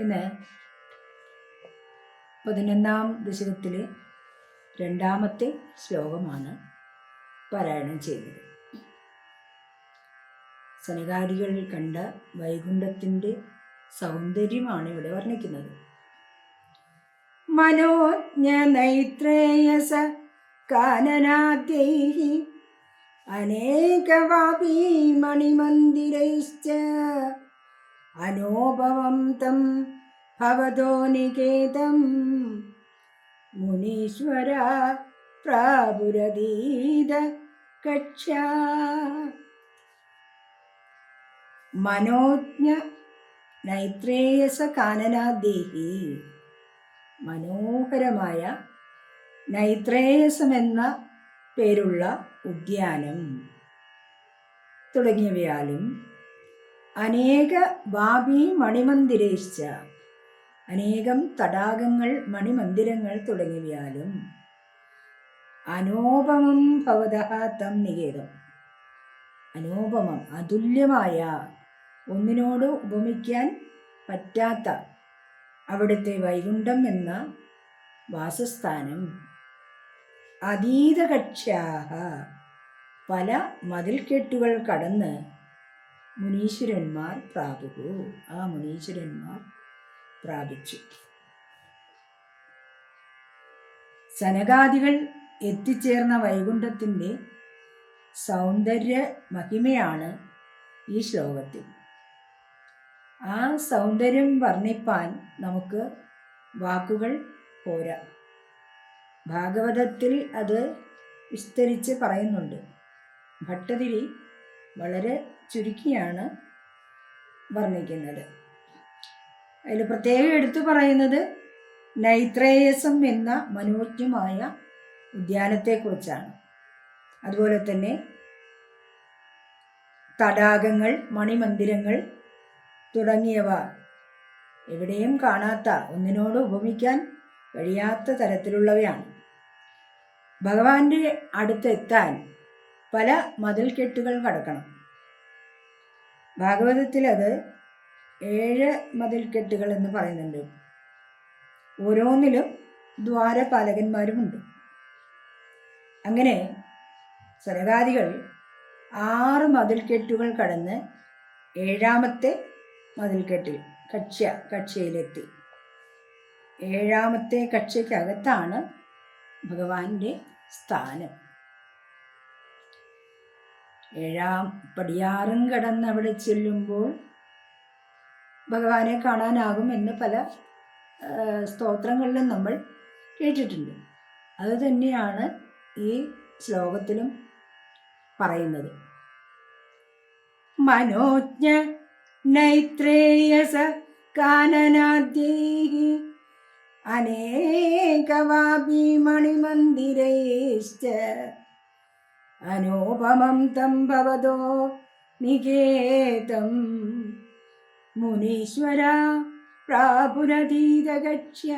ഇന്ന് പതിനൊന്നാം ദശകത്തിലെ രണ്ടാമത്തെ ശ്ലോകമാണ് പാരായണം ചെയ്തത് സനകാരികൾ കണ്ട വൈകുണ്ഠത്തിന്റെ സൗന്ദര്യമാണ് ഇവിടെ വർണിക്കുന്നത്. മനോജ്ഞ നൈത്രേയസ കാനനാദ്യൈ അനേകവാപീ മണിമന്ദിരൈശ്ച അനോപവം തം ഭവതോ നികേതം. മുനീശ്വര പ്രാപുരതീത കക്ഷ. മനോജ്ഞ നൈത്രേയസ കാനനാദേഹി മനോഹരമായ നൈത്രേയസം എന്ന പേരുള്ള ഉദ്യാനം. തുടങ്ങിയവയാലും അനേക ബാബി മണിമന്ദിരേശ്ച. അനേകം തടാകങ്ങൾ മണിമന്ദിരങ്ങൾ തുടങ്ങിയാലും അനോപമം ഭവത തം നികേതം. അനോപമം അതുല്യമായ ഒന്നിനോട് ഉപമിക്കാൻ പറ്റാത്ത അവിടുത്തെ വൈകുണ്ഠം എന്ന വാസസ്ഥാനം. അതീതകക്ഷ്യാഹ പല മതിൽക്കെട്ടുകൾ കടന്ന് മുനീശ്വരന്മാർ പ്രാപുകു ആ മുനീശ്വരന്മാർ പ്രാപിച്ചു. സനകാദികൾ എത്തിച്ചേർന്ന വൈകുണ്ഠത്തിന്റെ സൗന്ദര്യ മഹിമയാണ് ഈ ശ്ലോകത്തിൽ. ആ സൗന്ദര്യം വർണിപ്പാൻ നമുക്ക് വാക്കുകൾ പോരാ. ഭാഗവതത്തിൽ അത് വിസ്തരിച്ച് പറയുന്നുണ്ട്. ഭട്ടതിരി വളരെ ചുരുക്കിയാണ് വർണിക്കുന്നത്. അതിൽ പ്രത്യേകം എടുത്തു പറയുന്നത് നൈത്രേയസം എന്ന മനോജ്ഞമായ ഉദ്യാനത്തെക്കുറിച്ചാണ്. അതുപോലെ തന്നെ തടാകങ്ങൾ മണിമന്ദിരങ്ങൾ തുടങ്ങിയവ എവിടെയും കാണാത്ത ഒന്നിനോട് ഉപമിക്കാൻ കഴിയാത്ത തരത്തിലുള്ളവയാണ്. ഭഗവാന്റെ അടുത്തെത്താൻ പല മതിൽക്കെട്ടുകൾ കടക്കണം. ഭാഗവതത്തിൽ അത് ഏഴ് മതിൽക്കെട്ടുകൾ എന്ന് പറയുന്നുണ്ട്. ഓരോന്നിലും ദ്വാരപാലകന്മാരുമുണ്ട്. അങ്ങനെ സരകാദികൾ ആറ് മതിൽക്കെട്ടുകൾ കടന്ന് ഏഴാമത്തെ മതിൽക്കെട്ടിൽ കക്ഷ്യ കക്ഷ്യയിലെത്തി. ഏഴാമത്തെ കക്ഷ്യക്കകത്താണ് ഭഗവാന്റെ സ്ഥാനം. ഏഴാം പടിയാറും കടന്ന് അവിടെ ചെല്ലുമ്പോൾ ഭഗവാനെ കാണാനാകും എന്ന് പല സ്തോത്രങ്ങളിലും നമ്മൾ കേട്ടിട്ടുണ്ട്. അത് തന്നെയാണ് ഈ ശ്ലോകത്തിലും പറയുന്നത്. മനോജ്ഞ നൈത്രേയസ കാനനാദ്യൈ അനേകവാപി മണിമന്ദിരൈശ്ച അനോപമം തം ഭവതോ നികേതം. മുനീശ്വര പ്രാപുരതീതകക്ഷ്യ